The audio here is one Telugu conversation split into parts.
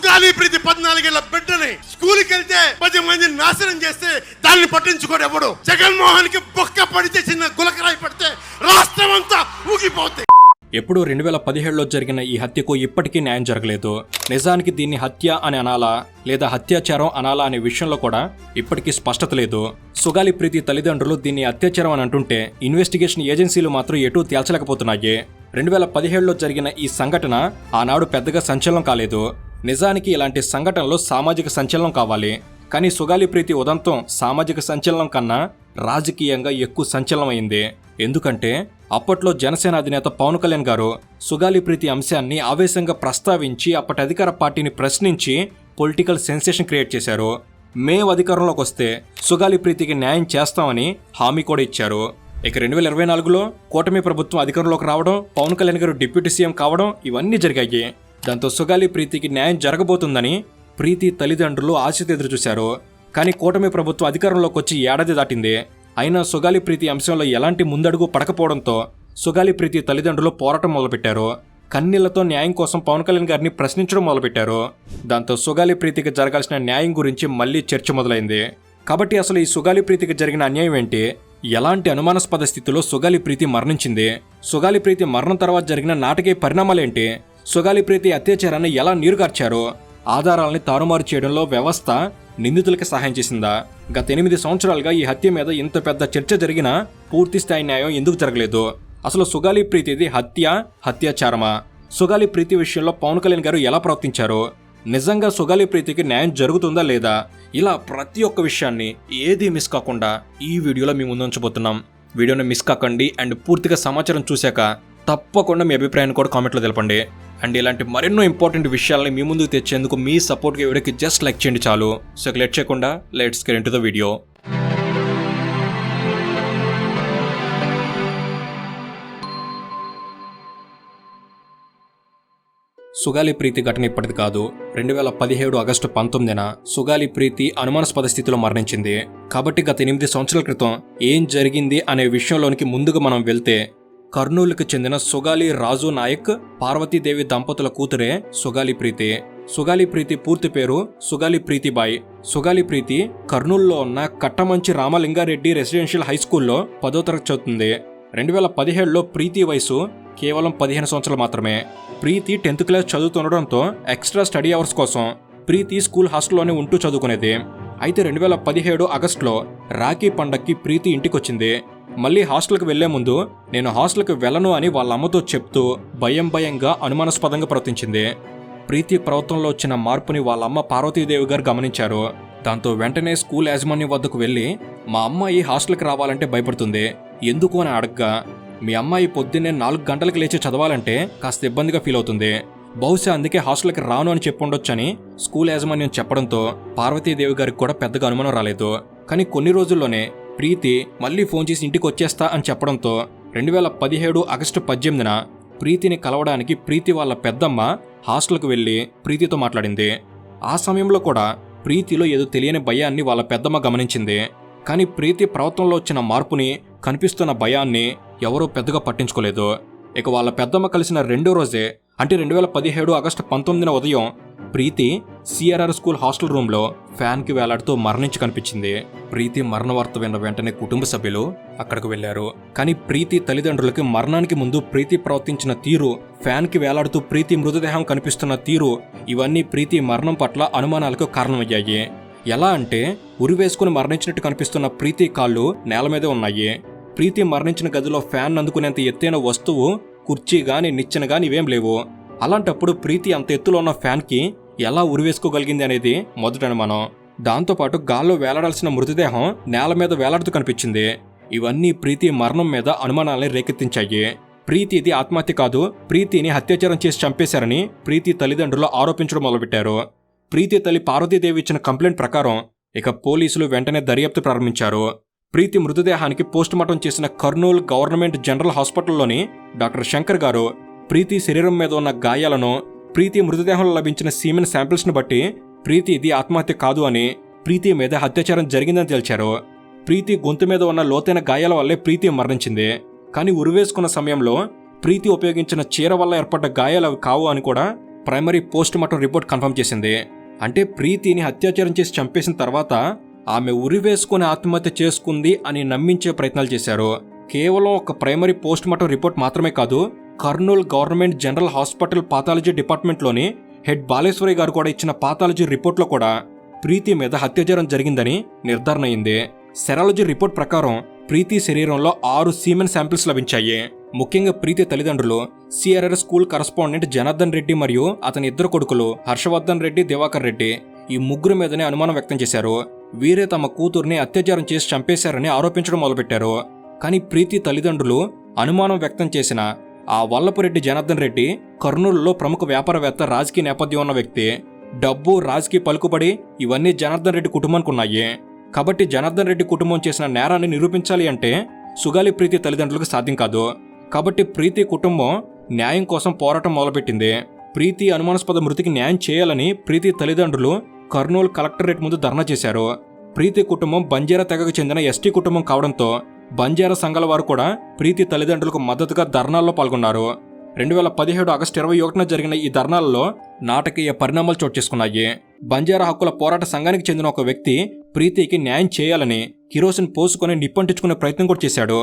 సుగాలి ప్రతి పద్నాలుగేళ్ళ బిడ్డని స్కూల్కి వెళ్తే పది మంది నాశనం చేస్తే దాన్ని పట్టించుకోడు ఎవడు. జగన్మోహన్కి బొక్క పడితే చిన్న గులకరాయి పడితే రాష్ట్రం అంతా ఊగిపోతే. ఎప్పుడూ రెండు వేల పదిహేడులో జరిగిన ఈ హత్యకు ఇప్పటికీ న్యాయం జరగలేదు. నిజానికి దీన్ని హత్య అని అనాలా లేదా హత్యాచారం అనాలా అనే విషయంలో కూడా ఇప్పటికీ స్పష్టత లేదు. సుగాలి ప్రీతి తల్లిదండ్రులు దీన్ని అత్యాచారం అని అంటుంటే ఇన్వెస్టిగేషన్ ఏజెన్సీలు మాత్రం ఎటూ తేల్చలేకపోతున్నాయి. రెండు వేల పదిహేడులో జరిగిన ఈ సంఘటన ఆనాడు పెద్దగా సంచలనం కాలేదు. నిజానికి ఇలాంటి సంఘటనలు సామాజిక సంచలనం కావాలి. కానీ సుగాలి ప్రీతి ఉదంతం సామాజిక సంచలనం కన్నా రాజకీయంగా ఎక్కువ సంచలనమైంది. ఎందుకంటే అప్పట్లో జనసేన అధినేత పవన్ కళ్యాణ్ గారు సుగాలి ప్రీతి అంశాన్ని ఆవేశంగా ప్రస్తావించి అప్పటి అధికార పార్టీని ప్రశ్నించి పొలిటికల్ సెన్సేషన్ క్రియేట్ చేశారు. మేము అధికారంలోకి వస్తే సుగాలి ప్రీతికి న్యాయం చేస్తామని హామీ కూడా ఇచ్చారు. ఇక రెండు వేల ఇరవై నాలుగులో కూటమి ప్రభుత్వం అధికారంలోకి రావడం పవన్ కళ్యాణ్ గారు డిప్యూటీ సీఎం కావడం ఇవన్నీ జరిగాయి. దాంతో సుగాలి ప్రీతికి న్యాయం జరగబోతుందని ప్రీతి తల్లిదండ్రులు ఆశతో ఎదురుచూశారు కానీ కూటమి ప్రభుత్వం అధికారంలోకి వచ్చి ఏడాది దాటింది. అయినా సుగాలి ప్రీతి అంశంలో ఎలాంటి ముందడుగు పడకపోవడంతో సుగాలి ప్రీతి తల్లిదండ్రులు పోరాటం మొదలుపెట్టారు. కన్నీళ్ళతో న్యాయం కోసం పవన్ కళ్యాణ్ గారిని ప్రశ్నించడం మొదలుపెట్టారు. దాంతో సుగాలి ప్రీతికి జరగాల్సిన న్యాయం గురించి మళ్ళీ చర్చ మొదలైంది. కాబట్టి అసలు ఈ సుగాలి ప్రీతికి జరిగిన అన్యాయం ఏంటి? ఎలాంటి అనుమానాస్పద స్థితిలో సుగాలి ప్రీతి మరణించింది? సుగాలి ప్రీతి మరణం తర్వాత జరిగిన నాటకీయ పరిణామాలేంటి సుగాలి ప్రీతి అత్యాచారాన్ని ఎలా నీరుగార్చారు? ఆధారాలని తారుమారు చేయడంలో వ్యవస్థ నిందితులకి సహాయం చేసిందా? గత ఎనిమిది సంవత్సరాలుగా ఈ హత్య మీద ఇంత పెద్ద చర్చ జరిగినా పూర్తి స్థాయి న్యాయం ఎందుకు జరగలేదు? అసలు సుగాలి ప్రీతిది హత్య హత్యాచారమా? సుగాలి ప్రీతి విషయంలో పవన్ కళ్యాణ్ గారు ఎలా ప్రవర్తించారు? నిజంగా సుగాలి ప్రీతికి న్యాయం జరుగుతుందా లేదా? ఇలా ప్రతి ఒక్క విషయాన్ని ఏది మిస్ కాకుండా ఈ వీడియోలో మేము ముందుంచబోతున్నాం. వీడియోని మిస్ కాకండి అండ్ పూర్తిగా సమాచారం చూశాక తప్పకుండా మీ అభిప్రాయాన్ని కూడా కామెంట్లో తెలపండి. అండ్ ఇలాంటి మరెన్నో ఇంపార్టెంట్ విషయాలని మీ ముందుకు తెచ్చేందుకు మీ సపోర్ట్గా ఎవరికి జస్ట్ లైక్ చేయండి చాలు. సో లెట్ చేయకుండా let's get to the video. Sugali Preethi ఘటన ఇప్పటిది కాదు. రెండు వేల పదిహేడు ఆగస్టు పంతొమ్మిదిన సుగాలి ప్రీతి అనుమానాస్పద స్థితిలో మరణించింది. కాబట్టి గత ఎనిమిది సంవత్సరాల క్రితం ఏం జరిగింది అనే విషయంలోనికి ముందుగా మనం వెళ్తే కర్నూలుకు చెందిన సుగాలి రాజు నాయక్ పార్వతీదేవి దంపతుల కూతురే సుగాలి ప్రీతి. సుగాలి ప్రీతి పూర్తి పేరు సుగాలి ప్రీతిబాయ్. సుగాలి ప్రీతి కర్నూలులో ఉన్న కట్టమంచి రామలింగారెడ్డి రెసిడెన్షియల్ హై స్కూల్లో పదో తరగతి చదువుతుంది. రెండు వేల పదిహేడులో ప్రీతి వయసు కేవలం పదిహేను సంవత్సరాలు మాత్రమే. ప్రీతి టెన్త్ క్లాస్ చదువుతుండడంతో ఎక్స్ట్రా స్టడీ అవర్స్ కోసం ప్రీతి స్కూల్ హాస్టల్లోనే ఉంటూ చదువుకునేది. అయితే రెండు వేల పదిహేడు ఆగస్టులో రాఖీ పండక్కి ప్రీతి ఇంటికొచ్చింది. మళ్ళీ హాస్టల్కి వెళ్ళే ముందు నేను హాస్టల్కి వెళ్ళను అని వాళ్ళ అమ్మతో చెప్తూ భయం భయంగా అనుమానాస్పదంగా ప్రవర్తించింది. ప్రీతి ప్రవర్తనలో వచ్చిన మార్పుని వాళ్ళ అమ్మ పార్వతీదేవి గారు గమనించారు. దాంతో వెంటనే స్కూల్ యాజమాన్యం వద్దకు వెళ్ళి మా అమ్మాయి హాస్టల్కి రావాలంటే భయపడుతుంది. ఎందుకు? అని అడగ్గా మీ అమ్మాయి పొద్దున్నే నాలుగు గంటలకు లేచి చదవాలంటే కాస్త ఇబ్బందిగా ఫీల్ అవుతుంది. బహుశా అందుకే హాస్టల్కి రాను అని చెప్పుండొచ్చని స్కూల్ యాజమాన్యం చెప్పడంతో పార్వతీదేవి గారికి కూడా పెద్దగా అనుమానం రాలేదు. కానీ కొన్ని రోజుల్లోనే ప్రీతి మళ్ళీ ఫోన్ చేసి ఇంటికి వచ్చేస్తా అని చెప్పడంతో రెండు వేల పదిహేడు ఆగస్టు పద్దెనిమిదిన ప్రీతిని కలవడానికి ప్రీతి వాళ్ళ పెద్దమ్మ హాస్టల్కు వెళ్ళి ప్రీతితో మాట్లాడింది. ఆ సమయంలో కూడా ప్రీతిలో ఏదో తెలియని భయాన్ని వాళ్ళ పెద్దమ్మ గమనించింది. కానీ ప్రీతి ప్రవర్తనలో వచ్చిన మార్పుని కనిపిస్తున్న భయాన్ని ఎవరూ పెద్దగా పట్టించుకోలేదు. ఇక వాళ్ళ పెద్దమ్మ కలిసిన రెండో రోజే అంటే రెండు వేల పదిహేడు ఆగస్టు పంతొమ్మిదిన ఉదయం ప్రీతి సిఆర్ఆర్ స్కూల్ హాస్టల్ రూమ్లో ఫ్యాన్కి వేలాడుతూ మరణించి కనిపించింది. ప్రీతి మరణ వార్త విన్న వెంటనే కుటుంబ సభ్యులు అక్కడికి వెళ్ళారు కానీ ప్రీతి తల్లిదండ్రులకి మరణానికి ముందు ప్రీతి ప్రవర్తించిన తీరు ఫ్యాన్కి వేలాడుతూ ప్రీతి మృతదేహం కనిపిస్తున్న తీరు ఇవన్నీ ప్రీతి మరణం పట్ల అనుమానాలకు కారణమయ్యాయి. ఎలా అంటే ఉరి వేసుకుని మరణించినట్టు కనిపిస్తున్న ప్రీతి కాళ్ళు నేల మీదే ఉన్నాయి. ప్రీతి మరణించిన గదిలో ఫ్యాన్ అందుకునేంత ఎత్తైన వస్తువు కుర్చీ గాని నిచ్చెన గాని ఇవేం లేవు. అలాంటప్పుడు ప్రీతి అంత ఎత్తులో ఉన్న ఫ్యాన్కి ఎలా ఉరివేసుకోగలిగింది అనేది మొదట అనుమానం. దాంతోపాటు గాల్లో వేలాడాల్సిన మృతదేహం నేల మీద వేలాడుతూ కనిపించింది. ఇవన్నీ ప్రీతి మరణం మీద అనుమానాల్ని రేకెత్తించాయి. ప్రీతి ఇది ఆత్మహత్య కాదు ప్రీతిని అత్యాచారం చేసి చంపేశారని ప్రీతి తల్లిదండ్రులు ఆరోపించడం మొదలుపెట్టారు. ప్రీతి తల్లి పార్వతీదేవి ఇచ్చిన కంప్లైంట్ ప్రకారం ఇక పోలీసులు వెంటనే దర్యాప్తు ప్రారంభించారు. ప్రీతి మృతదేహానికి పోస్టుమార్టం చేసిన కర్నూలు గవర్నమెంట్ జనరల్ హాస్పిటల్లోని డాక్టర్ శంకర్ గారు ప్రీతి శరీరం మీద ఉన్న గాయాలను ప్రీతి మృతదేహంలో లభించిన సీమెన్ శాంపిల్స్ను బట్టి ప్రీతి ఇది ఆత్మహత్య కాదు అని ప్రీతి మీద అత్యాచారం జరిగిందని తేల్చారు. ప్రీతి గొంతు మీద ఉన్న లోతైన గాయాల వల్లే ప్రీతి మరణించింది. కానీ ఉరివేసుకున్న సమయంలో ప్రీతి ఉపయోగించిన చీర వల్ల ఏర్పడ్డ గాయాలు అవి కావు అని కూడా primary post mortem report confirm చేసింది. అంటే ప్రీతిని అత్యాచారం చేసి చంపేసిన తర్వాత ఆమె ఉరివేసుకుని ఆత్మహత్య చేసుకుంది అని నమ్మించే ప్రయత్నాలు చేశారు. కేవలం ఒక ప్రైమరీ పోస్ట్ మార్టం రిపోర్ట్ మాత్రమే కాదు Kurnool government general hospital pathology డిపార్ట్మెంట్లోని head Baleshwari garu కూడా ఇచ్చిన పాథాలజీ రిపోర్ట్లో కూడా ప్రీతి మీద హత్యాచారం జరిగిందని నిర్ధారణ అయింది. సెరాలజీ రిపోర్ట్ ప్రకారం ప్రీతి శరీరంలో ఆరు సీమెన్ శాంపిల్స్ లభించాయి. ముఖ్యంగా ప్రీతి తల్లిదండ్రులు CRR school correspondent Janardhan Reddy మరియు అతని ఇద్దరు కొడుకులు హర్షవర్ధన్ రెడ్డి దివాకర్ రెడ్డి ఈ ముగ్గురు మీదనే అనుమానం వ్యక్తం చేశారు. వీరే తమ కూతుర్ని అత్యాచారం చేసి చంపేశారని ఆరోపించడం మొదలుపెట్టారు. కానీ ప్రీతి తల్లిదండ్రులు అనుమానం వ్యక్తం చేసిన ఆ వల్లపురెడ్డి జనార్దన్ రెడ్డి కర్నూలులో ప్రముఖ వ్యాపారవేత్త రాజకీయ నేపథ్యం ఉన్న వ్యక్తి. డబ్బు రాజకీయ పలుకుబడి ఇవన్నీ జనార్దన్ రెడ్డి కుటుంబానికి ఉన్నాయి కాబట్టి జనార్దన్ రెడ్డి కుటుంబం చేసిన నేరాన్ని నిరూపించాలి అంటే సుగాలి ప్రీతి తల్లిదండ్రులకు సాధ్యం కాదు. కాబట్టి ప్రీతి కుటుంబం న్యాయం కోసం పోరాటం మొదలుపెట్టింది. ప్రీతి అనుమానాస్పద మృతికి న్యాయం చేయాలని ప్రీతి తల్లిదండ్రులు కర్నూలు కలెక్టరేట్ ముందు ధర్నా చేశారు. ప్రీతి కుటుంబం బంజారా తెగకు చెందిన ఎస్టీ కుటుంబం కావడంతో బంజారా సంఘాల వారు కూడా ప్రీతి తల్లిదండ్రులకు మద్దతుగా ధర్నాల్లో పాల్గొన్నారు. రెండు వేల పదిహేడు ఆగస్టు ఇరవై ఒకటిన జరిగిన ఈ ధర్నాలలో నాటకీయ పరిణామాలు చోటు చేసుకున్నాయి. బంజారా హక్కుల పోరాట సంఘానికి చెందిన ఒక వ్యక్తి ప్రీతికి న్యాయం చేయాలని కిరోసిన్ పోసుకొని నిప్పంటించుకునే ప్రయత్నం కూడా చేశాడు.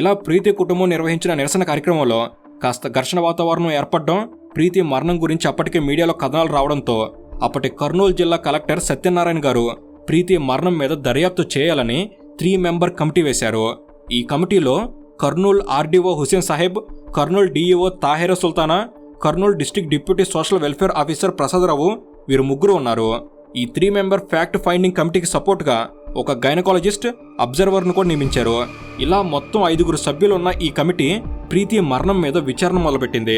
ఇలా ప్రీతి కుటుంబం నిర్వహించిన నిరసన కార్యక్రమంలో కాస్త ఘర్షణ వాతావరణం ఏర్పడడం ప్రీతి మరణం గురించి అప్పటికే మీడియాలో కథనాలు రావడంతో అప్పటి కర్నూలు జిల్లా కలెక్టర్ సత్యనారాయణ గారు ప్రీతి మరణం మీద దర్యాప్తు చేయాలని త్రీ మెంబర్ కమిటీ వేశారు. ఈ కమిటీలో Kurnool RDO Hussain Saheb Kurnool DEO Tahira Sultana Kurnool district deputy social welfare officer Prasada Rao వీరు ముగ్గురు ఉన్నారు. ఈ త్రీ మెంబర్ ఫ్యాక్ట్ ఫైండింగ్ కమిటీకి సపోర్ట్గా ఒక గైనకాలజిస్ట్ అబ్జర్వర్ను కూడా నియమించారు. ఇలా మొత్తం ఐదుగురు సభ్యులున్న ఈ కమిటీ ప్రీతి మరణం మీద విచారణ మొదలుపెట్టింది.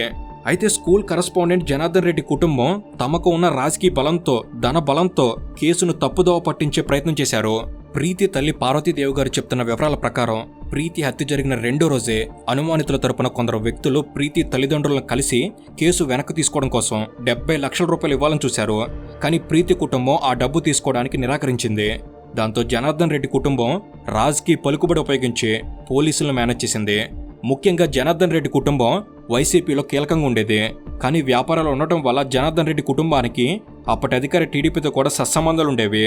అయితే స్కూల్ కరస్పాండెంట్ జనార్దన్ రెడ్డి కుటుంబం తమకు ఉన్న రాజకీయ బలంతో ధన బలంతో కేసును తప్పుదోవ పట్టించే ప్రయత్నం చేశారు. ప్రీతి తల్లి పార్వతీదేవి గారు చెప్తున్న వివరాల ప్రకారం ప్రీతి హత్య జరిగిన రెండో రోజే అనుమానితుల తరపున కొందరు వ్యక్తులు ప్రీతి తల్లిదండ్రులను కలిసి కేసు వెనక్కి తీసుకోవడం కోసం డెబ్బై లక్షల రూపాయలు ఇవ్వాలని చూశారు. కానీ ప్రీతి కుటుంబం ఆ డబ్బు తీసుకోవడానికి నిరాకరించింది. దాంతో జనార్దన్ రెడ్డి కుటుంబం రాజ్కి పలుకుబడి ఉపయోగించి పోలీసులను మేనేజ్ చేసింది. ముఖ్యంగా జనార్దన్ రెడ్డి కుటుంబం వైసీపీలో కీలకంగా ఉండేది. కానీ వ్యాపారాలు ఉండటం వల్ల జనార్దన్ రెడ్డి కుటుంబానికి అప్పటి అధికారి టీడీపీతో కూడా సత్సంబంధాలు ఉండేవి.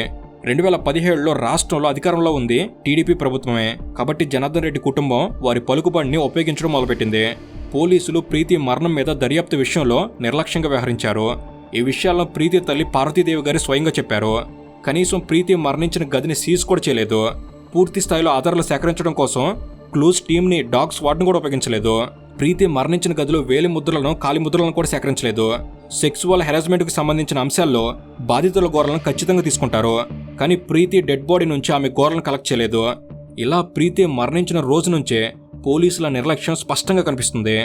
రెండు వేల పదిహేడులో రాష్ట్రంలో అధికారంలో ఉంది టీడీపీ ప్రభుత్వమే. కాబట్టి జనార్దన్ రెడ్డి కుటుంబం వారి పలుకుబడిని ఉపయోగించడం మొదలుపెట్టింది. పోలీసులు ప్రీతి మరణం మీద దర్యాప్తు విషయంలో నిర్లక్ష్యంగా వ్యవహరించారు. ఈ విషయాలను ప్రీతి తల్లి పార్వతీదేవి గారి స్వయంగా చెప్పారు. కనీసం ప్రీతి మరణించిన గదిని సీజ్ కూడా చేయలేదు. పూర్తి స్థాయిలో ఆధారాలు సేకరించడం కోసం క్లూస్ టీంని డాగ్ స్వాడ్ను కూడా ఉపయోగించలేదు. ప్రీతి మరణించిన గదిలో వేలి ముద్రలను కాలి ముద్రలను కూడా సేకరించలేదు. సెక్సువల్ హెరాస్మెంట్కు సంబంధించిన అంశాల్లో బాధితుల గోరలను ఖచ్చితంగా తీసుకుంటారు. కానీ ప్రీతి డెడ్ బాడీ నుంచి ఆమె గోరలను కలెక్ట్ చేయలేదు. ఇలా ప్రీతి మరణించిన రోజు నుంచే పోలీసుల నిర్లక్ష్యం స్పష్టంగా కనిపిస్తుంది.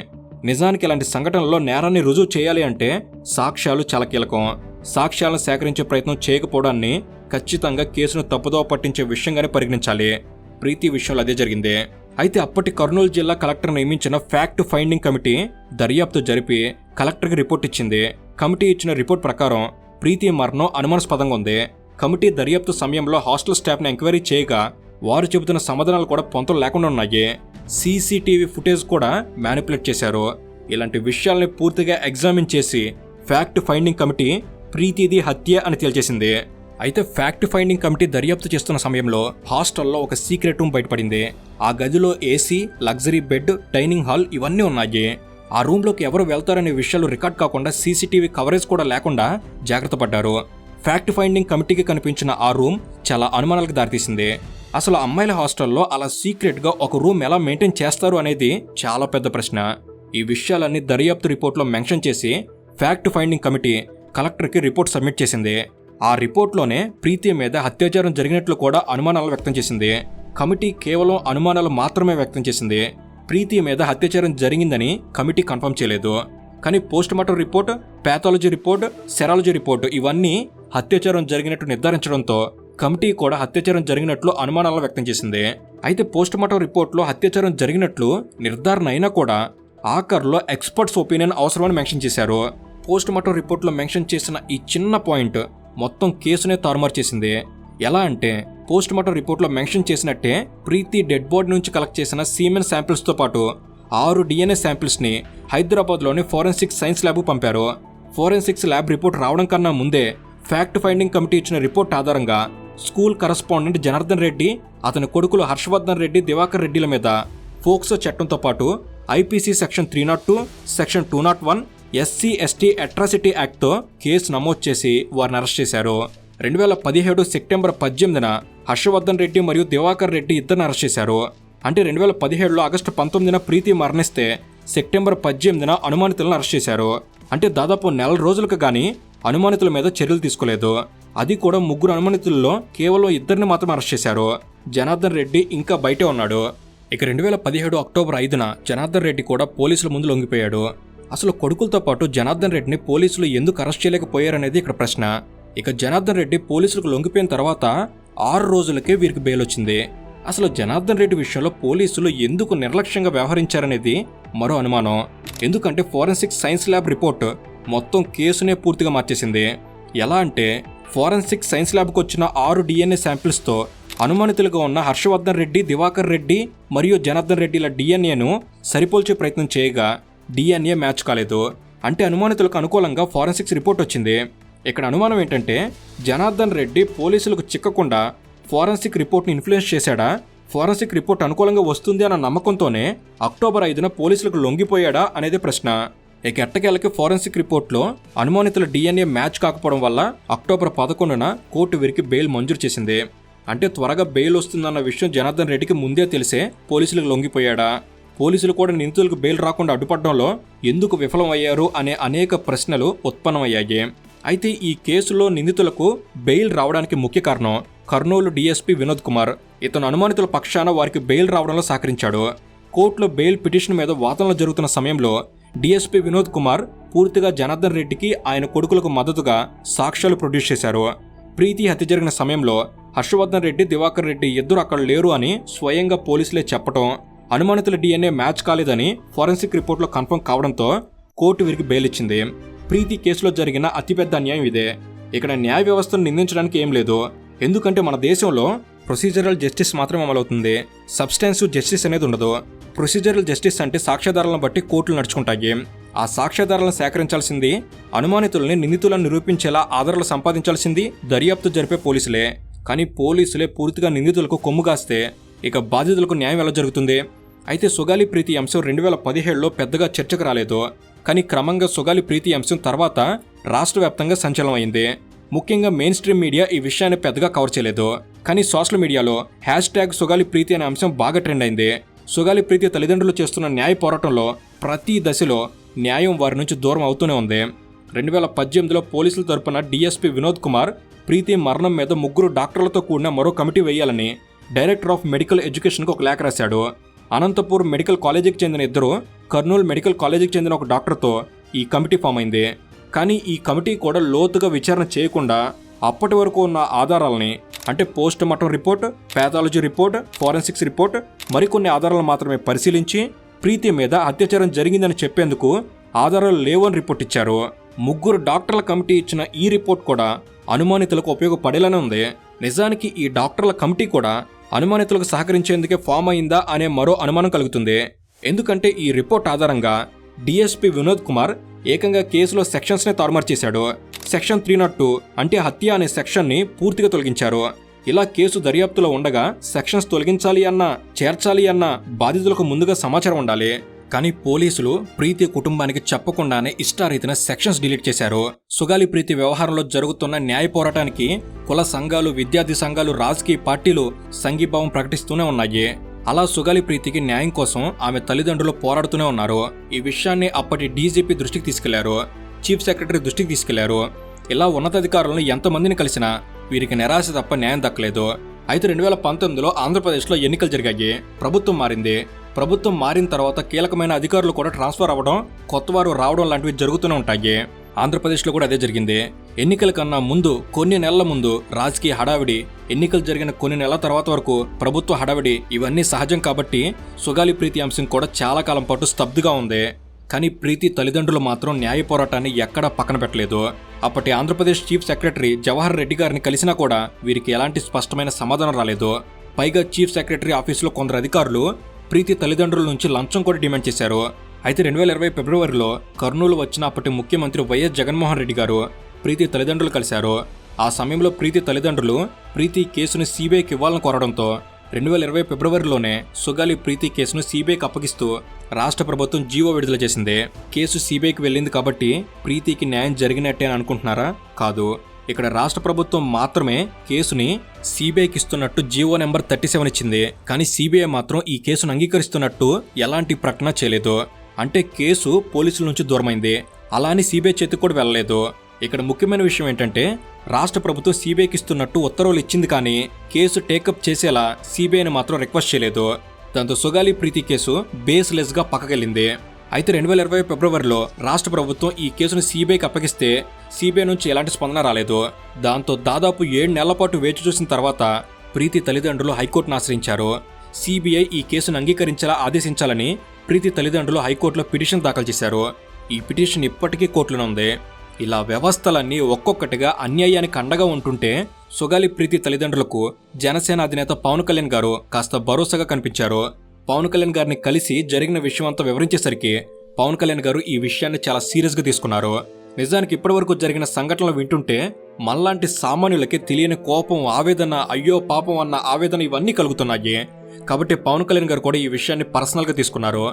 నిజానికి ఇలాంటి సంఘటనల్లో నేరాన్ని రుజువు చేయాలి అంటే సాక్ష్యాలు చాలా కీలకం. సాక్ష్యాలను సేకరించే ప్రయత్నం చేయకపోవడాన్ని ఖచ్చితంగా కేసును తప్పుదోవ పట్టించే విషయంగానే పరిగణించాలి. ప్రీతి విషయంలో అదే జరిగింది. అయితే అప్పటి కర్నూలు జిల్లా కలెక్టర్ నియమించిన ఫ్యాక్ట్ ఫైండింగ్ కమిటీ దర్యాప్తు జరిపి కలెక్టర్కి రిపోర్ట్ ఇచ్చింది. కమిటీ ఇచ్చిన రిపోర్ట్ ప్రకారం ప్రీతి మరణం అనుమానాస్పదంగా ఉంది. కమిటీ దర్యాప్తు సమయంలో హాస్టల్ స్టాఫ్ని ఎంక్వైరీ చేయగా వారు చెబుతున్న సమాధానాలు కూడా పొంతలు లేకుండా ఉన్నాయి. సీసీటీవీ ఫుటేజ్ కూడా మ్యానిపులేట్ చేశారు. ఇలాంటి విషయాల్ని పూర్తిగా ఎగ్జామిన్ చేసి ఫ్యాక్ట్ ఫైండింగ్ కమిటీ ప్రీతిది హత్య అని తేల్చేసింది. అయితే ఫ్యాక్ట్ ఫైండింగ్ కమిటీ దర్యాప్తు చేస్తున్న సమయంలో హాస్టల్లో ఒక సీక్రెట్ రూమ్ బయటపడింది. ఆ గదిలో AC luxury bed dining hall ఇవన్నీ ఉన్నాయి. ఆ రూమ్లోకి ఎవరు వెళ్తారనే విషయాలు రికార్డ్ కాకుండా సీసీటీవీ కవరేజ్ కూడా లేకుండా జాగ్రత్త పడ్డారు. ఫ్యాక్ట్ ఫైండింగ్ కమిటీకి కనిపించిన ఆ రూమ్ చాలా అనుమానాలకు దారితీసింది. అసలు అమ్మాయిల హాస్టల్లో అలా సీక్రెట్గా ఒక రూమ్ ఎలా మెయింటైన్ చేస్తారు అనేది చాలా పెద్ద ప్రశ్న. ఈ విషయాలన్నీ దర్యాప్తు రిపోర్ట్లో మెన్షన్ చేసి ఫ్యాక్ట్ ఫైండింగ్ కమిటీ కలెక్టర్కి రిపోర్ట్ సబ్మిట్ చేసింది. ఆ రిపోర్ట్లోనే ప్రీతి మీద అత్యాచారం జరిగినట్లు కూడా అనుమానాలు వ్యక్తం చేసింది. కమిటీ కేవలం అనుమానాలు మాత్రమే వ్యక్తం చేసింది. ప్రీతి మీద అత్యాచారం జరిగిందని కమిటీ కన్ఫర్మ్ చేయలేదు. కానీ post mortem report pathology report serology report ఇవన్నీ అత్యాచారం జరిగినట్టు నిర్ధారించడంతో కమిటీ కూడా అత్యాచారం జరిగినట్లు అనుమానాలు వ్యక్తం చేసింది. అయితే పోస్ట్ మార్టం రిపోర్ట్లో అత్యాచారం జరిగినట్లు నిర్ధారణ అయినా కూడా ఆఖర్లో ఎక్స్పర్ట్స్ ఒపీనియన్ అవసరమని మెన్షన్ చేశారు. పోస్ట్ మార్టం రిపోర్ట్లో మెన్షన్ చేసిన ఈ చిన్న పాయింట్ మొత్తం కేసునే తారుమారు చేసింది. ఎలా అంటే పోస్ట్ మార్టం రిపోర్ట్లో మెన్షన్ చేసినట్టే ప్రీతి డెడ్ బాడీ నుంచి కలెక్ట్ చేసిన సీమెన్ శాంపిల్స్తో పాటు ఆరు డిఎన్ఏ శాంపిల్స్ని హైదరాబాద్లోని ఫోరెన్సిక్ సైన్స్ ల్యాబ్కు పంపారు. ఫోరెన్సిక్స్ ల్యాబ్ రిపోర్ట్ రావడం కన్నా ముందే ఫ్యాక్ట్ ఫైండింగ్ కమిటీ ఇచ్చిన రిపోర్ట్ ఆధారంగా స్కూల్ కరస్పాండెంట్ జనార్దన్ రెడ్డి అతని కొడుకులు హర్షవర్ధన్ రెడ్డి దివాకర్ రెడ్డిల మీద ఫోక్సో చట్టంతో పాటు IPC section three not two section two not one SC ST atrocity యాక్ట్తో case నమోదు చేసి వారిని అరెస్ట్ చేశారు. రెండు వేల పదిహేడు సెప్టెంబర్ పద్దెనిమిదిన హర్షవర్ధన్ రెడ్డి మరియు దివాకర్ రెడ్డి ఇద్దరిని అరెస్ట్ చేశారు. అంటే రెండు వేల పదిహేడులో ఆగస్టు పంతొమ్మిదిన ప్రీతి మరణిస్తే సెప్టెంబర్ పద్దెనిమిదిన అనుమానితులను అరెస్ట్ చేశారు. అంటే దాదాపు నెల రోజులకు కానీ అనుమానితుల మీద చర్యలు తీసుకోలేదు. అది కూడా ముగ్గురు అనుమానితుల్లో కేవలం ఇద్దరిని మాత్రం అరెస్ట్ చేశారు. జనార్దన్ రెడ్డి ఇంకా బయటే ఉన్నాడు. ఇక రెండు వేల పదిహేడు అక్టోబర్ ఐదున జనార్దన్ రెడ్డి కూడా పోలీసుల ముందు లొంగిపోయాడు. అసలు కొడుకులతో పాటు జనార్దన్ రెడ్డిని పోలీసులు ఎందుకు అరెస్ట్ చేయలేకపోయారనేది ఇక్కడ ప్రశ్న. ఇక జనార్దన్ రెడ్డి పోలీసులకు లొంగిపోయిన తర్వాత ఆరు రోజులకే వీరికి బెయిల్ వచ్చింది. అసలు జనార్దన్ రెడ్డి విషయంలో పోలీసులు ఎందుకు నిర్లక్ష్యంగా వ్యవహరించారనేది మరో అనుమానం. ఎందుకంటే ఫోరెన్సిక్ సైన్స్ ల్యాబ్ రిపోర్ట్ మొత్తం కేసునే పూర్తిగా మార్చేసింది. ఎలా అంటే ఫోరెన్సిక్ సైన్స్ ల్యాబ్కి వచ్చిన ఆరు డిఎన్ఏ శాంపిల్స్తో అనుమానితులుగా ఉన్న హర్షవర్ధన్ రెడ్డి దివాకర్ రెడ్డి మరియు జనార్దన్ రెడ్డిల డిఎన్ఏను సరిపోల్చే ప్రయత్నం చేయగా డిఎన్ఏ మ్యాచ్ కాలేదు. అంటే అనుమానితులకు అనుకూలంగా ఫారెన్సిక్స్ రిపోర్ట్ వచ్చింది. ఇక్కడ అనుమానం ఏంటంటే జనార్దన్ రెడ్డి పోలీసులకు చిక్కకుండా ఫారెన్సిక్ రిపోర్ట్ని ఇన్ఫ్లుయెన్స్ చేశాడా? ఫారెన్సిక్ రిపోర్ట్ అనుకూలంగా వస్తుంది అన్న నమ్మకంతోనే అక్టోబర్ ఐదున పోలీసులకు లొంగిపోయాడా అనేది ప్రశ్న. ఇక ఎట్టకేళ్ళకి ఫోరెన్సిక్ రిపోర్ట్లో అనుమానితుల డిఎన్ఏ మ్యాచ్ కాకపోవడం వల్ల అక్టోబర్ పదకొండున కోర్టు వీరికి బెయిల్ మంజూరు చేసింది. అంటే త్వరగా బెయిల్ వస్తుందన్న విషయం జనార్దన్ రెడ్డికి ముందే తెలిసే పోలీసులకు లొంగిపోయాడా? పోలీసులు కూడా నిందితులకు బెయిల్ రాకుండా అడ్డుపడడంలో ఎందుకు విఫలమయ్యారు అనే అనేక ప్రశ్నలు ఉత్పన్నమయ్యాయి. అయితే ఈ కేసులో నిందితులకు బెయిల్ రావడానికి ముఖ్య కారణం కర్నూలు డీఎస్పీ వినోద్ కుమార్. ఇతను అనుమానితుల పక్షాన వారికి బెయిల్ రావడంలో సహకరించాడు. కోర్టులో బెయిల్ పిటిషన్ మీద వాదనలు జరుగుతున్న సమయంలో డీఎస్పీ వినోద్ కుమార్ పూర్తిగా జనార్దన్ రెడ్డికి ఆయన కొడుకులకు మద్దతుగా సాక్ష్యాలు ప్రొడ్యూస్ చేశారు. ప్రీతి హత్య జరిగిన సమయంలో హర్షవర్ధన్ రెడ్డి దివాకర్ రెడ్డి ఇద్దరు అక్కడ లేరు అని స్వయంగా పోలీసులే చెప్పటం అనుమానితుల డిఎన్ఏ మ్యాచ్ కాలేదని ఫోరెన్సిక్ రిపోర్ట్లో కన్ఫర్మ్ కావడంతో కోర్టు వీరికి బెయిల్ ఇచ్చింది. ప్రీతి కేసులో జరిగిన అతిపెద్ద అన్యాయం ఇదే. ఇక్కడ న్యాయ వ్యవస్థను నిందించడానికి ఏం లేదు. ఎందుకంటే మన దేశంలో ప్రొసీజరల్ జస్టిస్ మాత్రం అమలవుతుంది. సబ్స్టాన్సివ్ జస్టిస్ అనేది ఉండదు. ప్రొసీజరల్ జస్టిస్ అంటే సాక్ష్యాధారాలను బట్టి కోర్టులు నడుచుకుంటాయి. ఆ సాక్ష్యాధారాలను సేకరించాల్సింది అనుమానితుల్ని నిందితులను నిరూపించేలా ఆధారాలు సంపాదించాల్సింది దర్యాప్తు జరిపే పోలీసులే. కానీ పోలీసులే పూర్తిగా నిందితులకు కొమ్ము కాస్తే ఇక బాధితులకు న్యాయం ఎలా జరుగుతుంది? అయితే సుగాలి ప్రీతి అంశం రెండు వేల పదిహేడులో పెద్దగా చర్చకు రాలేదు. కానీ క్రమంగా సుగాలి ప్రీతి అంశం తర్వాత రాష్ట్ర వ్యాప్తంగా సంచలనం అయింది ముఖ్యంగా మెయిన్ స్ట్రీమ్ మీడియా ఈ విషయాన్ని పెద్దగా కవర్ చేయలేదు. కానీ సోషల్ మీడియాలో హ్యాష్ ట్యాగ్ సుగాలి ప్రీతి అనే అంశం బాగా ట్రెండ్ అయింది. సుగాలి ప్రీతి తల్లిదండ్రులు చేస్తున్న న్యాయ పోరాటంలో ప్రతి దశలో న్యాయం వారి నుంచి దూరం అవుతూనే ఉంది. రెండు వేల పద్దెనిమిదిలో పోలీసుల తరపున డీఎస్పీ వినోద్ కుమార్ ప్రీతి మరణం మీద ముగ్గురు డాక్టర్లతో కూడిన మరో కమిటీ వేయాలని డైరెక్టర్ ఆఫ్ మెడికల్ ఎడ్యుకేషన్కు ఒక లేఖ రాశాడు. అనంతపూర్ మెడికల్ కాలేజీకి చెందిన ఇద్దరు కర్నూలు మెడికల్ కాలేజీకి చెందిన ఒక డాక్టర్తో ఈ కమిటీ ఫామ్ అయింది. కానీ ఈ కమిటీ కూడా లోతుగా విచారణ చేయకుండా అప్పటి వరకు ఉన్న ఆధారాలని అంటే post mortem report pathology report forensics report మరికొన్ని ఆధారాలు మాత్రమే పరిశీలించి ప్రీతి మీద అత్యాచారం జరిగిందని చెప్పేందుకు ఆధారాలు లేవని రిపోర్ట్ ఇచ్చారు. ముగ్గురు డాక్టర్ల కమిటీ ఇచ్చిన ఈ రిపోర్ట్ కూడా అనుమానితులకు ఉపయోగపడేలానే ఉంది. నిజానికి ఈ డాక్టర్ల కమిటీ కూడా అనుమానితులకు సహకరించేందుకే ఫామ్ అయిందా అనే మరో అనుమానం కలుగుతుంది. ఎందుకంటే ఈ రిపోర్ట్ ఆధారంగా డిఎస్పీ వినోద్ కుమార్ ఏకంగా కేసులో సెక్షన్స్నే తారుమారు చేశాడు. సెక్షన్ త్రీ నాట్ టూ అంటే హత్య అనే సెక్షన్ని పూర్తిగా తొలగించారు. ఇలా కేసు దర్యాప్తులో ఉండగా సెక్షన్స్ తొలగించాలి అన్నా చేర్చాలి అన్నా బాధితులకు ముందుగా సమాచారం ఉండాలి. కానీ పోలీసులు ప్రీతి కుటుంబానికి చెప్పకుండానే ఇష్టారీతిన సెక్షన్స్ డిలీట్ చేశారు. సుగాలి ప్రీతి వ్యవహారంలో జరుగుతున్న న్యాయ పోరాటానికి కుల సంఘాలు విద్యార్థి సంఘాలు రాజకీయ పార్టీలు సంఘీభావం ప్రకటిస్తూనే ఉన్నాయి. అలా సుగాలి ప్రీతికి న్యాయం కోసం ఆమె తల్లిదండ్రులు పోరాడుతూనే ఉన్నారు. ఈ విషయాన్ని అప్పటి డీజీపీ దృష్టికి తీసుకెళ్ళారు. చీఫ్ సెక్రటరీ దృష్టికి తీసుకెళ్ళారు. ఇలా ఉన్నతాధికారులను ఎంతమందిని కలిసినా వీరికి నిరాశ తప్ప న్యాయం దక్కలేదు. అయితే రెండు వేల పంతొమ్మిదిలో ఆంధ్రప్రదేశ్లో ఎన్నికలు జరిగాయి. ప్రభుత్వం మారింది. ప్రభుత్వం మారిన తర్వాత కీలకమైన అధికారులు కూడా ట్రాన్స్ఫర్ అవ్వడం కొత్తవారు రావడం లాంటివి జరుగుతూనే ఉంటాయి. ఆంధ్రప్రదేశ్లో కూడా అదే జరిగింది. ఎన్నికల కన్నా ముందు కొన్ని నెలల ముందు రాజకీయ హడావిడి ఎన్నికలు జరిగిన కొన్ని నెలల తర్వాత వరకు ప్రభుత్వ హడావిడి ఇవన్నీ సహజం కాబట్టి సుగాలి ప్రీతి అంశం కూడా చాలా కాలం పాటు స్తబ్దుగా ఉంది. కానీ ప్రీతి తల్లిదండ్రులు మాత్రం న్యాయ పోరాటాన్ని ఎక్కడా పక్కన పెట్టలేదు. అప్పటి ఆంధ్రప్రదేశ్ చీఫ్ సెక్రటరీ జవహర్ రెడ్డి గారిని కలిసినా కూడా వీరికి ఎలాంటి స్పష్టమైన సమాధానం రాలేదు. పైగా చీఫ్ సెక్రటరీ ఆఫీసులో కొందరు అధికారులు ప్రీతి తల్లిదండ్రుల నుంచి లంచం కూడా డిమాండ్ చేశారు. అయితే రెండు వేల ఇరవై ఫిబ్రవరిలో కర్నూలు వచ్చిన అప్పటి ముఖ్యమంత్రి వైఎస్ జగన్మోహన్ రెడ్డి గారు ప్రీతి తల్లిదండ్రులు కలిశారు. ఆ సమయంలో ప్రీతి తల్లిదండ్రులు ప్రీతి కేసును సీబీఐకి ఇవ్వాలని కోరడంతో రెండు వేల ఇరవై ఫిబ్రవరిలోనే సుగాలి ప్రీతి కేసును సీబీఐకి అప్పగిస్తూ రాష్ట్ర ప్రభుత్వం జీవో విడుదల చేసింది. కేసు సీబీఐకి వెళ్ళింది కాబట్టి ప్రీతికి న్యాయం జరిగినట్టే అని అనుకుంటున్నారా? కాదు. ఇక్కడ రాష్ట్ర ప్రభుత్వం మాత్రమే కేసుని సిబిఐకి ఇస్తున్నట్టు జీవో నెంబర్ థర్టీ సెవెన్ ఇచ్చింది. కానీ సిబిఐ మాత్రం ఈ కేసును అంగీకరిస్తున్నట్టు ఎలాంటి ప్రకటన చేయలేదు. అంటే కేసు పోలీసుల నుంచి దూరమైంది. అలా అని సిబిఐ చేతికి కూడా వెళ్ళలేదు. ఇక్కడ ముఖ్యమైన విషయం ఏంటంటే రాష్ట్ర ప్రభుత్వం సిబిఐకి ఇస్తున్నట్టు ఉత్తర్వులు ఇచ్చింది కానీ కేసు టేకప్ చేసేలా సిబిఐని మాత్రం రిక్వెస్ట్ చేయలేదు. దాంతో సుగాలి ప్రీతి కేసు బేస్లెస్గా పక్కకెళ్ళింది. అయితే రెండు వేల ఇరవై ఫిబ్రవరిలో రాష్ట్ర ప్రభుత్వం ఈ కేసును సీబీఐకి అప్పగిస్తే సీబీఐ నుంచి ఎలాంటి స్పందన రాలేదు. దాంతో దాదాపు ఏడు నెలల పాటు వేచి చూసిన తర్వాత ప్రీతి తల్లిదండ్రులు హైకోర్టును ఆశ్రయించారు. సిబిఐ ఈ కేసును అంగీకరించేలా ఆదేశించాలని ప్రీతి తల్లిదండ్రులు హైకోర్టులో పిటిషన్ దాఖలు చేశారు. ఈ పిటిషన్ ఇప్పటికీ కోర్టులోనే ఉంది. ఇలా వ్యవస్థలన్నీ ఒక్కొక్కటిగా అన్యాయానికి అండగా ఉంటుంటే సుగాలి ప్రీతి తల్లిదండ్రులకు జనసేన అధినేత పవన్ కళ్యాణ్ గారు కాస్త భరోసాగా కనిపించారు. పవన్ కళ్యాణ్ గారిని కలిసి జరిగిన విషయం అంతా వివరించేసరికి పవన్ కళ్యాణ్ గారు ఈ విషయాన్ని చాలా సీరియస్గా తీసుకున్నారు. నిజానికి ఇప్పటివరకు జరిగిన సంఘటనలు వింటుంటే మనలాంటి సామాన్యులకి తెలియని కోపం ఆవేదన అయ్యో పాపం అన్న ఆవేదన ఇవన్నీ కలుగుతున్నాయి. కాబట్టి పవన్ కళ్యాణ్ గారు కూడా ఈ విషయాన్ని పర్సనల్గా తీసుకున్నారు.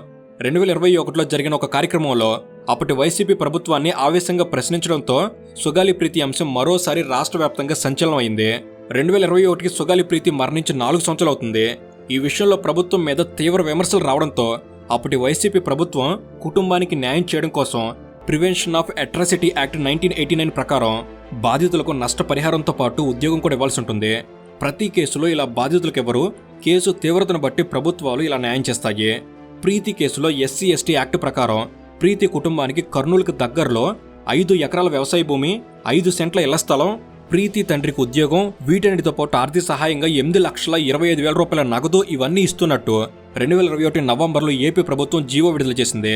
రెండు వేల ఇరవై ఒకటిలో జరిగిన ఒక కార్యక్రమంలో అప్పటి వైసీపీ ప్రభుత్వాన్ని ఆవేశంగా ప్రశ్నించడంతో సుగాలి ప్రీతి అంశం మరోసారి రాష్ట్ర వ్యాప్తంగా సంచలనం అయింది రెండు వేల ఇరవై ఒకటికి సుగాలి ప్రీతి మరణించి నాలుగు సంవత్సరాలు అవుతుంది. ఈ విషయంలో ప్రభుత్వం మీద తీవ్ర విమర్శలు రావడంతో అప్పటి వైసీపీ ప్రభుత్వం కుటుంబానికి న్యాయం చేయడం కోసం prevention of atrocity act nineteen eighty nine ప్రకారం బాధితులకు నష్టపరిహారంతో పాటు ఉద్యోగం కూడా ఇవ్వాల్సి ఉంటుంది. ప్రతి కేసులో ఇలా బాధితులకు ఎవరు కేసు తీవ్రతను బట్టి ప్రభుత్వాలు ఇలా న్యాయం చేస్తాయి. ప్రీతి కేసులో ఎస్సీ ఎస్టీ యాక్ట్ ప్రకారం ప్రీతి కుటుంబానికి కర్నూలుకు దగ్గరలో ఐదు ఎకరాల వ్యవసాయ భూమి ఐదు సెంట్ల ఇళ్ళ స్థలం ప్రీతి తండ్రికి ఉద్యోగం వీటన్నిటితో పాటు ఆర్థిక సహాయంగా ఎనిమిది లక్షల ఇరవై ఐదు వేల రూపాయల నగదు ఇవన్నీ ఇస్తున్నట్టు రెండు వేల ఇరవై ఒకటి నవంబర్లో ఏపీ ప్రభుత్వం జీవో విడుదల చేసింది.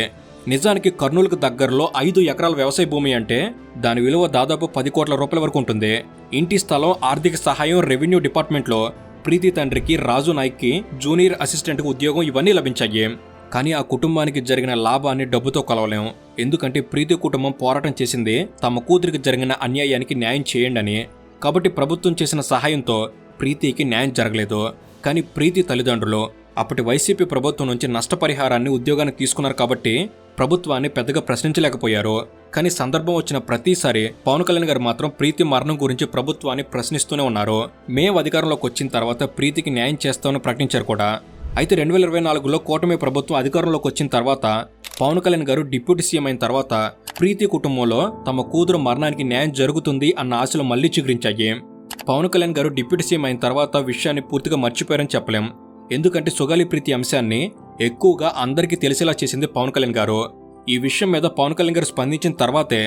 నిజానికి కర్నూలుకు దగ్గరలో ఐదు ఎకరాల వ్యవసాయ భూమి అంటే దాని విలువ దాదాపు పది కోట్ల రూపాయల వరకు ఉంటుంది. ఇంటి స్థలం ఆర్థిక సహాయం రెవెన్యూ డిపార్ట్మెంట్లో ప్రీతి తండ్రికి రాజు నాయక్కి జూనియర్ అసిస్టెంట్కి ఉద్యోగం ఇవన్నీ లభించాయి. కానీ ఆ కుటుంబానికి జరిగిన లాభాన్ని డబ్బుతో కొలవలేం ఎందుకంటే ప్రీతి కుటుంబం పోరాటం చేసింది తమ కూతురికి జరిగిన అన్యాయానికి న్యాయం చేయండి అని కాబట్టి ప్రభుత్వం చేసిన సహాయంతో ప్రీతికి న్యాయం జరగలేదు. కానీ ప్రీతి తల్లిదండ్రులు అప్పటి వైసీపీ ప్రభుత్వం నుంచి నష్టపరిహారాన్ని ఉద్యోగానికి తీసుకున్నారు కాబట్టి ప్రభుత్వాన్ని పెద్దగా ప్రశ్నించలేకపోయారు. కానీ సందర్భం వచ్చిన ప్రతిసారి పవన్ కళ్యాణ్ గారు మాత్రం ప్రీతి మరణం గురించి ప్రభుత్వాన్ని ప్రశ్నిస్తూనే ఉన్నారు. మేము అధికారంలోకి వచ్చిన తర్వాత ప్రీతికి న్యాయం చేస్తామని ప్రకటించారు కూడా. అయితే రెండు వేల ఇరవై నాలుగులో కూటమి ప్రభుత్వం అధికారంలోకి వచ్చిన తర్వాత పవన్ కళ్యాణ్ గారు డిప్యూటీ సీఎం అయిన తర్వాత ప్రీతి కుటుంబంలో తమ కూతురు మరణానికి న్యాయం జరుగుతుంది అన్న ఆశలు మళ్ళీ చిగురించాయి. పవన్ కళ్యాణ్ గారు డిప్యూటీ సీఎం అయిన తర్వాత విషయాన్ని పూర్తిగా మర్చిపోయారని చెప్పలేం. ఎందుకంటే సుగాలి ప్రీతి అంశాన్ని ఎక్కువగా అందరికీ తెలిసేలా చేసింది పవన్ కళ్యాణ్ గారు. ఈ విషయం మీద పవన్ కళ్యాణ్ గారు స్పందించిన తర్వాతే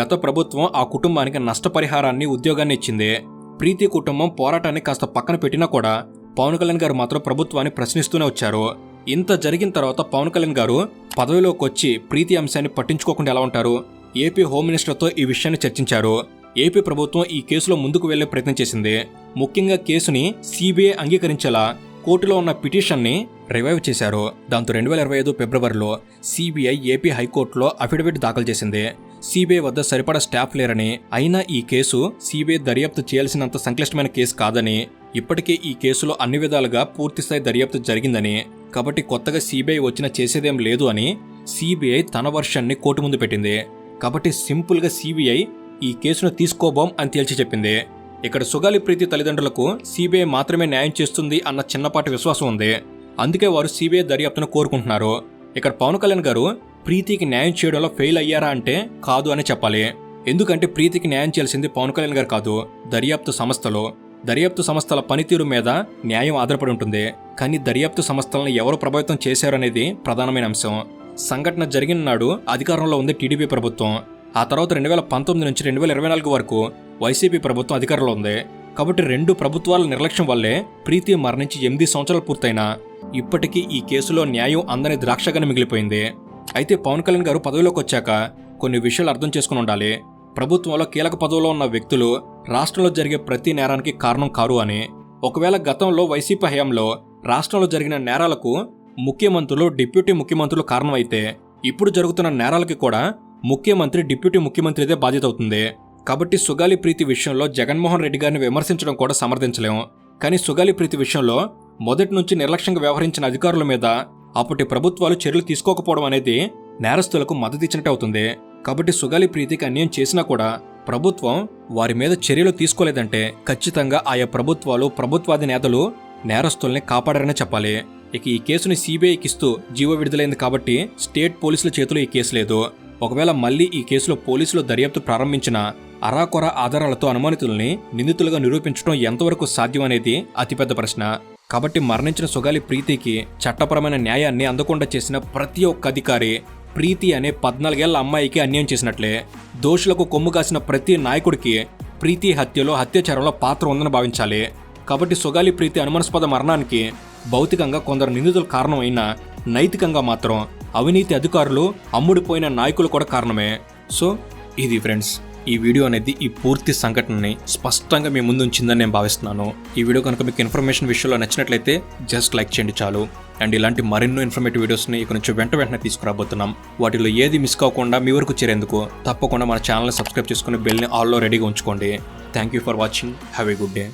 గత ప్రభుత్వం ఆ కుటుంబానికి నష్టపరిహారాన్ని ఉద్యోగాన్ని ఇచ్చింది. ప్రీతి కుటుంబం పోరాటాన్ని కాస్త పక్కన పెట్టినా కూడా పవన్ కళ్యాణ్ గారు మాత్రం ప్రభుత్వాన్ని ప్రశ్నిస్తూనే వచ్చారు. ఇంత జరిగిన తర్వాత పవన్ కళ్యాణ్ గారు పదవిలోకి వచ్చి ప్రీతి అంశాన్ని పట్టించుకోకుండా ఎలా ఉంటారు? ఏపీ హోమ్ మినిస్టర్తో ఈ విషయాన్ని చర్చించారు. ఏపీ ప్రభుత్వం ఈ కేసులో ముందుకు వెళ్ళే ప్రయత్నం చేసింది. ముఖ్యంగా కేసుని సిబిఐ అంగీకరించేలా కోర్టులో ఉన్న పిటిషన్ని రివైవ్ చేశారు. దాంతో రెండు వేల ఇరవై ఐదు ఫిబ్రవరిలో సిబిఐ ఏపీ హైకోర్టులో అఫిడవిట్ దాఖలు చేసింది. సిబిఐ వద్ద సరిపడా స్టాఫ్ లేరని అయినా ఈ కేసు సిబిఐ దర్యాప్తు చేయాల్సినంత సంక్లిష్టమైన కేసు కాదని ఇప్పటికే ఈ కేసులో అన్ని విధాలుగా పూర్తిస్థాయి దర్యాప్తు జరిగిందని కాబట్టి కొత్తగా సిబిఐ వచ్చిన చేసేదేం లేదు అని సిబిఐ తన వర్షన్ని కోర్టు ముందు పెట్టింది. కాబట్టి సింపుల్గా సిబిఐ ఈ కేసును తీసుకోబోం అని తేల్చి చెప్పింది. ఇక్కడ సుగాలి ప్రీతి తల్లిదండ్రులకు సిబిఐ మాత్రమే న్యాయం చేస్తుంది అన్న చిన్నపాటి విశ్వాసం ఉంది. అందుకే వారు సిబిఐ దర్యాప్తును కోరుకుంటున్నారు. ఇక్కడ పవన్ కళ్యాణ్ గారు ప్రీతికి న్యాయం చేయడంలో ఫెయిల్ అయ్యారా అంటే కాదు అని చెప్పాలి. ఎందుకంటే ప్రీతికి న్యాయం చేయాల్సింది పవన్ కళ్యాణ్ గారు కాదు దర్యాప్తు సంస్థలు. దర్యాప్తు సంస్థల పనితీరు మీద న్యాయం ఆధారపడి ఉంటుంది. కానీ దర్యాప్తు సంస్థలను ఎవరు ప్రభావితం చేశారనేది ప్రధానమైన అంశం. సంఘటన జరిగిన నాడు అధికారంలో ఉంది టీడీపీ ప్రభుత్వం. ఆ తర్వాత రెండు వేల పంతొమ్మిది నుంచి రెండు వేల ఇరవై నాలుగు వరకు వైసీపీ ప్రభుత్వం అధికారంలో ఉంది. కాబట్టి రెండు ప్రభుత్వాల నిర్లక్ష్యం వల్లే ప్రీతి మరణించి ఎనిమిది సంవత్సరాలు పూర్తయినా ఇప్పటికీ ఈ కేసులో న్యాయం అందని ద్రాక్షగానే మిగిలిపోయింది. అయితే పవన్ కళ్యాణ్ గారు పదవిలోకి వచ్చాక కొన్ని విషయాలు అర్థం చేసుకుని ఉండాలి. ప్రభుత్వంలో కీలక పదవిలో ఉన్న వ్యక్తులు రాష్ట్రంలో జరిగే ప్రతి నేరానికి కారణం కారు అని ఒకవేళ గతంలో వైసీపీ హయాంలో రాష్ట్రంలో జరిగిన నేరాలకు ముఖ్యమంత్రులు డిప్యూటీ ముఖ్యమంత్రులు కారణమైతే ఇప్పుడు జరుగుతున్న నేరాలకి కూడా ముఖ్యమంత్రి డిప్యూటీ ముఖ్యమంత్రిదే బాధ్యత అవుతుంది. కాబట్టి సుగాలి ప్రీతి విషయంలో జగన్మోహన్ రెడ్డి గారిని విమర్శించడం కూడా సమర్థించలేం. కానీ సుగాలి ప్రీతి విషయంలో మొదటి నుంచి నిర్లక్ష్యంగా వ్యవహరించిన అధికారుల మీద అప్పటి ప్రభుత్వాలు చర్యలు తీసుకోకపోవడం అనేది నేరస్తులకు మద్దతు ఇచ్చినట్టు అవుతుంది. కాబట్టి సుగాలి ప్రీతికి అన్యాయం చేసినా కూడా ప్రభుత్వం వారి మీద చర్యలు తీసుకోలేదంటే ఖచ్చితంగా ఆయా ప్రభుత్వాలు ప్రభుత్వాది నేతలు నేరస్తుల్ని కాపాడారనే చెప్పాలి. ఇక ఈ కేసుని సిబిఐకి ఇస్తూ జీవో విడుదలైంది కాబట్టి స్టేట్ పోలీసుల చేతిలో ఈ కేసు లేదు. ఒకవేళ మళ్ళీ ఈ కేసులో పోలీసులు దర్యాప్తు ప్రారంభించిన అరాకొర ఆధారాలతో అనుమానితుల్ని నిందితులుగా నిరూపించడం ఎంతవరకు సాధ్యం అనేది అతిపెద్ద ప్రశ్న. కాబట్టి మరణించిన సుగాలి ప్రీతికి చట్టపరమైన న్యాయాన్ని అందకుండా చేసిన ప్రతి ఒక్క అధికారి ప్రీతి అనే పద్నాలుగేళ్ళ అమ్మాయికి అన్యాయం చేసినట్లే. దోషులకు కొమ్ము కాసిన ప్రతి నాయకుడికి ప్రీతి హత్యలో హత్యాచారంలో పాత్ర ఉందని భావించాలి. కాబట్టి సుగాలి ప్రీతి అనుమానాస్పద మరణానికి భౌతికంగా కొందరు నిందితులు కారణం అయినా నైతికంగా మాత్రం అవినీతి అధికారులు అమ్ముడిపోయిన నాయకులు కూడా కారణమే. సో ఇది ఫ్రెండ్స్ ఈ వీడియో అనేది ఈ పూర్తి సంఘటనని స్పష్టంగా మీ ముందు ఉంచిందని నేను భావిస్తున్నాను. ఈ వీడియో కనుక మీకు ఇన్ఫర్మేషన్ విషయంలో నచ్చినట్లయితే జస్ట్ లైక్ చేయండి చాలు. అండ్ ఇలాంటి మరెన్నో ఇన్ఫర్మేటివ్ వీడియోస్ని ఇక నుంచి వెంట వెంటనే తీసుకురాబోతున్నాం. వాటిలో ఏది మిస్ కాకుండా మీ వరకు చేరేందుకు తప్పకుండా మన ఛానల్ని సబ్స్క్రైబ్ చేసుకుని బెల్ని ఆల్లో రెడీగా ఉంచుకోండి. Thank you for watching have a good day